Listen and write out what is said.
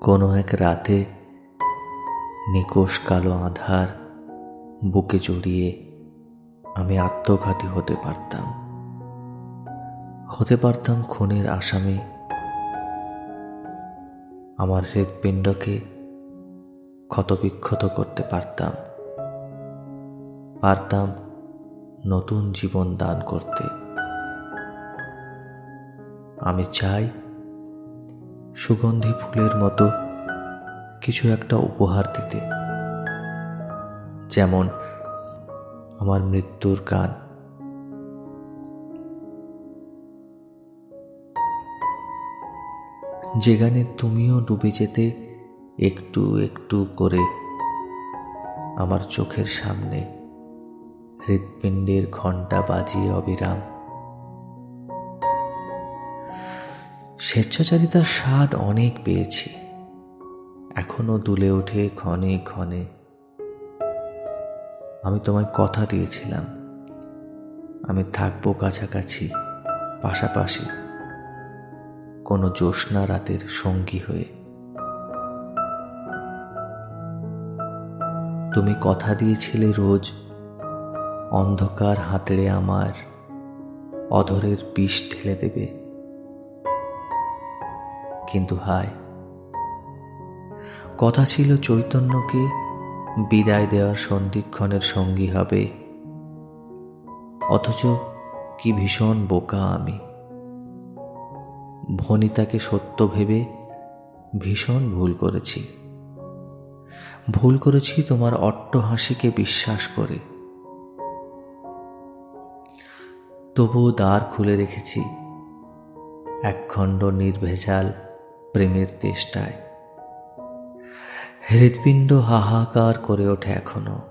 কোনো এক রাতে নিকোষ কালো আধার বুকে জড়িয়ে আমি আত্মঘাতী হতে পারতাম। হতে পারতাম খুনের আসামি আমার হৃৎপিণ্ডকে ক্ষতবিক্ষত করতে পারতাম। পারতাম নতুন জীবন দান করতে। আমি চাই সুগন্ধি ফুলের মতো কিছু একটা উপহার দিতে। যেমন আমার মৃত্যুর গান। যে গানে তুমিও ডুবে যেতে একটু একটু করে আমার চোখের সামনে হৃৎপিণ্ডের ঘণ্টা বাজিয়ে অবিরাম। স্বেচ্ছাচারিতার স্বাদ অনেক পেয়েছি। এখনও দুলে ওঠে ক্ষণে ক্ষণে। আমি তোমায় কথা দিয়েছিলাম। আমি থাকব কাছাকাছি, পাশাপাশি। কোনো জ্যোৎস্না রাতের সঙ্গী হয়ে। তুমি কথা দিয়েছিলে রোজ। অন্ধকার হাতড়ে আমার অধরের বিষ ঢেলে দেবে। কিন্তু হায়। কথা ছিল চৈতন্যকে বিদায় দেওয়ার সন্ধিক্ষণের সঙ্গী হবে। অথচ কি ভীষণ বোকা আমি। ভনিতাকে সত্য ভেবে ভীষণ ভুল করেছি। ভুল করেছি তোমার অট্ট হাসিকে বিশ্বাস করে। তবুও দ্বার খুলে রেখেছি। একখণ্ড নির্ভেজাল প্রেমের তেষ্টায়। হৃৎপিণ্ড হাহাকার করে ওঠে এখনও।